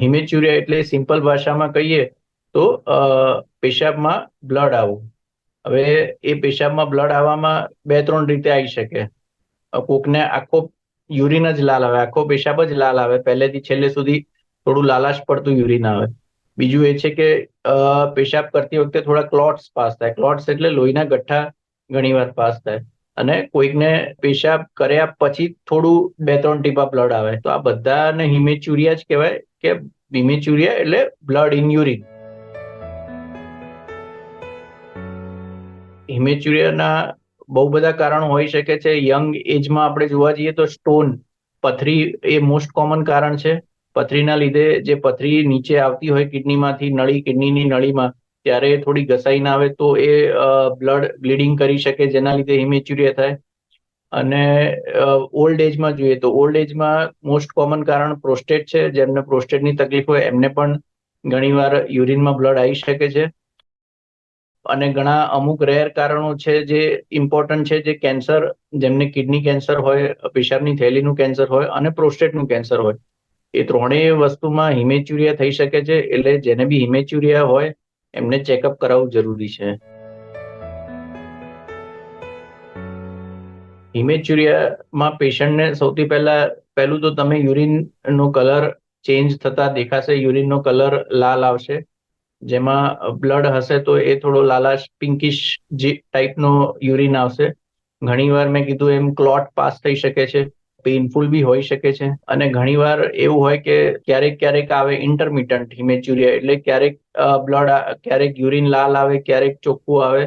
હિમેચ્યુરિયા એટલે સિમ્પલ ભાષામાં કહીએ તો પેશાબમાં બ્લડ આવવું હવે એ પેશાબમાં બ્લડ આવવામાં બે ત્રણ રીતે આવી શકે. કોકને આખો યુરિન જ લાલ આવે, આખો પેશાબ જ લાલ આવે. પહેલેથી છેલ્લે સુધી થોડું લાલાશ પડતું યુરિન આવે. બીજું એ છે કે પેશાબ કરતી વખતે થોડા ક્લોટ્સ પાસ થાય. ક્લોટ્સ એટલે લોહીના ગઠ્ઠા ઘણીવાર પાસ થાય. અને કોઈકને પેશાબ કર્યા પછી થોડું બે ત્રણ ટીપા બ્લડ આવે. તો આ બધાને હિમેચ્યુરિયા જ કહેવાય કે હિમેચ્યુરિયા એટલે બ્લડ ઇન યુરિન હિમેચ્યુરિયાના બહુ બધા કારણો હોઈ શકે છે. યંગ એજમાં આપણે જોવા જઈએ તો સ્ટોન પથરી એ મોસ્ટ કોમન કારણ છે. પથરીના લીધે જે પથરી નીચે આવતી હોય, કિડનીમાંથી નળી, કિડનીની નળીમાં ત્યારે થોડી ઘસાઈ ના આવે તો એ બ્લડ બ્લીડિંગ કરી શકે, જેના લીધે હિમેચ્યુરિયા થાય. અને ઓલ્ડ એજમાં જોઈએ તો ઓલ્ડ એજમાં મોસ્ટ કોમન કારણ પ્રોસ્ટેટ છે. જેમને પ્રોસ્ટેટની તકલીફ હોય એમને પણ ઘણીવાર યુરિનમાં બ્લડ આવી શકે છે. અને ઘણા અમુક રેર કારણો છે જે ઇમ્પોર્ટન્ટ છે, જે કેન્સર, જેમને કિડની કેન્સર હોય, પેશાબની થેલીનું કેન્સર હોય અને પ્રોસ્ટેટનું કેન્સર હોય. એ ત્રણેય વસ્તુમાં હિમેચ્યુરિયા થઈ શકે છે. એટલે જેને બી હિમેચ્યુરિયા હોય એમને ચેકઅપ કરાવવું જરૂરી છે. હિમેચ્યુરિયામાં પેશન્ટને સૌથી પહેલા, પહેલું તો તમે યુરિનનો કલર ચેન્જ થતા દેખાશે. યુરિનનો કલર લાલ આવશે. જેમાં બ્લડ હશે તો એ થોડો લાલાશ પિંકિશ જે ટાઈપનો યુરિન આવશે. ઘણીવાર મેં કીધું એમ ક્લોટ પાસ થઈ શકે છે. પેઇનફુલ બી હોઈ શકે છે. અને ઘણીવાર એવું હોય કે ક્યારેક ક્યારેક આવે ઇન્ટરમિટન્ટ હિમેચ્યુરિયા એટલે ક્યારેક બ્લડ ક્યારેક યુરિન લાલ આવે, ક્યારેક ચોખ્ખું આવે,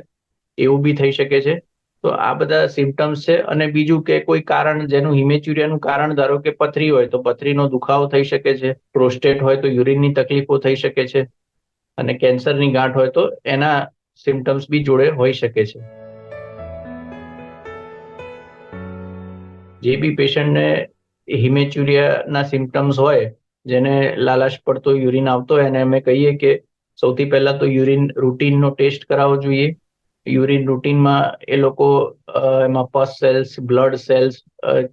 એવું બી થઈ શકે છે. તો આ બધા સિમ્ટમ્સ છે. અને બીજું કે કોઈ કારણ જેનું હિમેચ્યુરિયાનું કારણ ધારો કે પથરી હોય, તો પથરીનો દુખાવો થઈ શકે છે. પ્રોસ્ટેટ હોય તો યુરિનની તકલીફો થઈ શકે છે. અને કેન્સરની ગાંઠ હોય તો એના સિમ્ટમ્સ બી જોડે હોઈ શકે છે. જે બી પેશન્ટને હિમેચ્યુરિયાના સિમ્ટમ્સ હોય, જેને લાલાશ પડતો યુરિન આવતો હોય અને અમે કહીએ કે સૌથી પહેલા તો યુરિન રૂટીનનો ટેસ્ટ કરાવવો જોઈએ. યુરિન રૂટીનમાં એ લોકો એમાં પસ સેલ્સ, બ્લડ સેલ્સ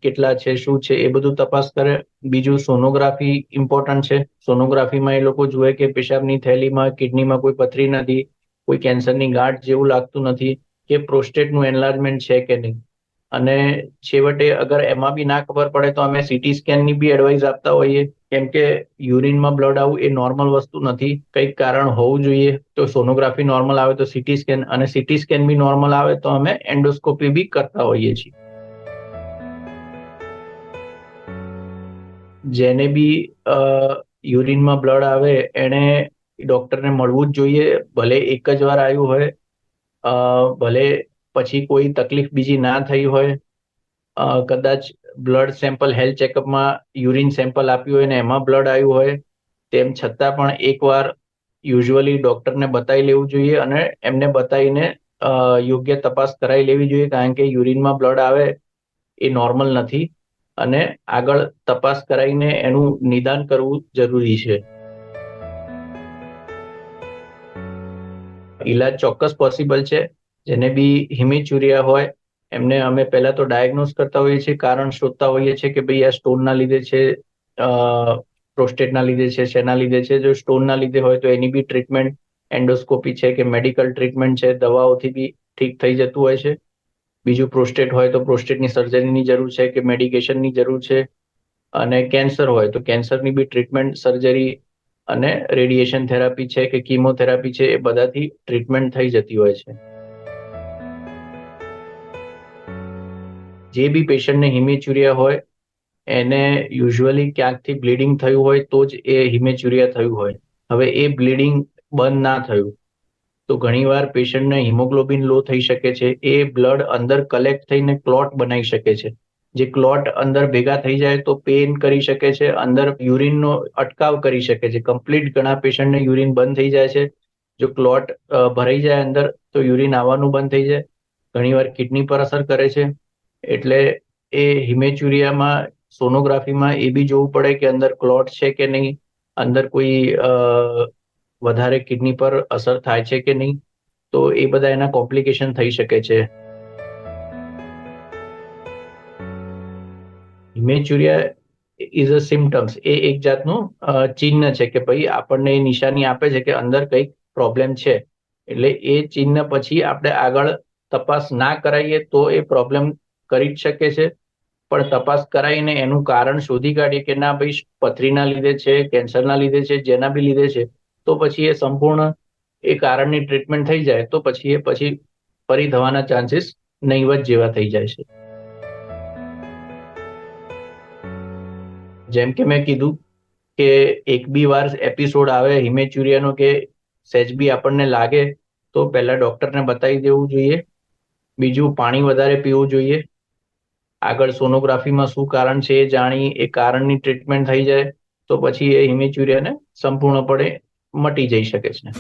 કેટલા છે, શું છે, એ બધું તપાસ કરે. બીજું સોનોગ્રાફી ઇમ્પોર્ટન્ટ છે. સોનોગ્રાફીમાં એ લોકો જુએ કે પેશાબની થેલીમાં, કિડનીમાં કોઈ પથરી નથી, કોઈ કેન્સરની ગાંઠ જેવું લાગતું નથી, કે પ્રોસ્ટેટનું એનલાર્જમેન્ટ છે કે નહીં. અને છેવટે અગર એમાં બી ના ખબર પડે તો અમે સીટી સ્કેનની બી એડવાઇસ આપતા હોઈએ. કેમ કે યુરિનમાં બ્લડ આવું એ નોર્મલ વસ્તુ નથી. કંઈક કારણ હોવું જોઈએ તો સોનોગ્રાફી નોર્મલ આવે તો સીટી સ્કેન અને સીટી સ્કેન બી નોર્મલ આવે તો અમે એન્ડોસ્કોપી બી કરતા હોઈએ છીએ. જેને બી યુરિનમાં બ્લડ આવે એને ડોક્ટરને મળવું જ જોઈએ. ભલે એક જ વાર આવ્યું હોય ભલે પછી કોઈ તકલીફ બીજી ના થઈ હોય કદાચ બ્લડ સેમ્પલ હેલ્થ ચેકઅપમાં યુરિન સેમ્પલ આપ્યું હોય ને એમાં બ્લડ આવ્યું હોય, તેમ છતાં પણ એકવાર યુઝ્યુઅલી ડૉક્ટરને બતાવી લેવું જોઈએ અને એમને બતાવીને યોગ્ય તપાસ કરાવી લેવી જોઈએ કારણ કે યુરિનમાં બ્લડ આવે એ નોર્મલ નથી અને આગળ તપાસ કરાવીને એનું નિદાન કરવું જરૂરી છે. ઈલાજ ચોક્કસ પોસિબલ છે. જેને બી હિમેચ્યુરિયા હોય, એમને અમે પહેલા તો ડાયગ્નોઝ કરતા હોઈએ છીએ. કારણ શોધતા હોઈએ છીએ કે ભાઈ આ સ્ટોનના લીધે છે પ્રોસ્ટેટના લીધે છે, શેના લીધે છે. જો સ્ટોનના લીધે હોય તો એની બી ટ્રીટમેન્ટ એન્ડોસ્કોપી છે કે મેડિકલ ટ્રીટમેન્ટ છે, દવાઓથી બી ઠીક થઈ જતું હોય છે. બીજું પ્રોસ્ટેટ હોય તો પ્રોસ્ટેટની સર્જરીની જરૂર છે કે મેડિકેશનની જરૂર છે. અને કેન્સર હોય તો કેન્સરની બી ટ્રીટમેન્ટ સર્જરી અને રેડિયેશન થેરાપી છે કે કીમોથેરાપી છે એ બધાથી ટ્રીટમેન્ટ થઈ જતી હોય છે. જે બી પેશન્ટને હિમેચ્યુરિયા હોય, એને યુઝ્યુઅલી ક્યાંકથી બ્લીડિંગ થયું હોય, તો જ એ હિમેચ્યુરિયા થયું હોય. હવે એ બ્લીડિંગ બંધ ના થયું, તો ઘણીવાર પેશન્ટને હિમોગ્લોબિન લો થઈ શકે છે. એ બ્લડ અંદર કલેક્ટ થઈને ક્લોટ બનાવી શકે છે. જે ક્લોટ અંદર ભેગા થઈ જાય તો પેન કરી શકે છે, અંદર યુરિનનો અટકાવ કરી શકે છે. કમ્પ્લીટ ઘણા પેશન્ટને યુરિન બંધ થઈ જાય છે. જો ક્લોટ ભરાઈ જાય અંદર, તો યુરિન આવવાનું બંધ થઈ જાય. ઘણીવાર કિડની પર અસર કરે છે. એટલે એ હિમેચ્યુરિયામાં સોનોગ્રાફીમાં એ બી જોવું પડે કે અંદર ક્લોટ છે કે નહીં, અંદર કોઈ વધારે કિડની પર અસર થાય છે કે નહીં, તો એ બધા એના કોમ્પ્લિકેશન થઈ શકે છે. હિમેચ્યુરિયા ઇઝ અ સિમ્ટમ્સ એ એક જાતનું ચિહ્ન છે કે ભાઈ આપણને એ નિશાની આપે છે કે અંદર કંઈક પ્રોબ્લેમ છે. એટલે એ ચિહ્ન પછી આપણે આગળ તપાસ ના કરાવીએ તો એ પ્રોબ્લેમ કરી જ શકે છે. પણ તપાસ કરાવીને એનું કારણ શોધી કાઢીએ કે ના ભાઈ, પથરીના લીધે છે, કેન્સરના લીધે છે, જેના બી લીધે છે, તો પછી એ સંપૂર્ણ એ કારણની ટ્રીટમેન્ટ થઈ જાય, તો પછી એ પછી ફરી થવાના ચાન્સીસ નહીવત જેવા થઈ જાય છે. જેમ કે મેં કીધું કે એક બી વાર એપિસોડ આવે હિમેચ્યુરિયાનો કે સેજ બી આપણને લાગે, તો પહેલા ડોક્ટરને બતાવી દેવું જોઈએ. બીજું પાણી વધારે પીવું જોઈએ. આગળ સોનોગ્રાફીમાં શું કારણ છે એ જાણી, એ કારણની ટ્રીટમેન્ટ થઈ જાય, તો પછી એ હિમેચ્યુરિયાને સંપૂર્ણપણે મટી જઈ શકે છે.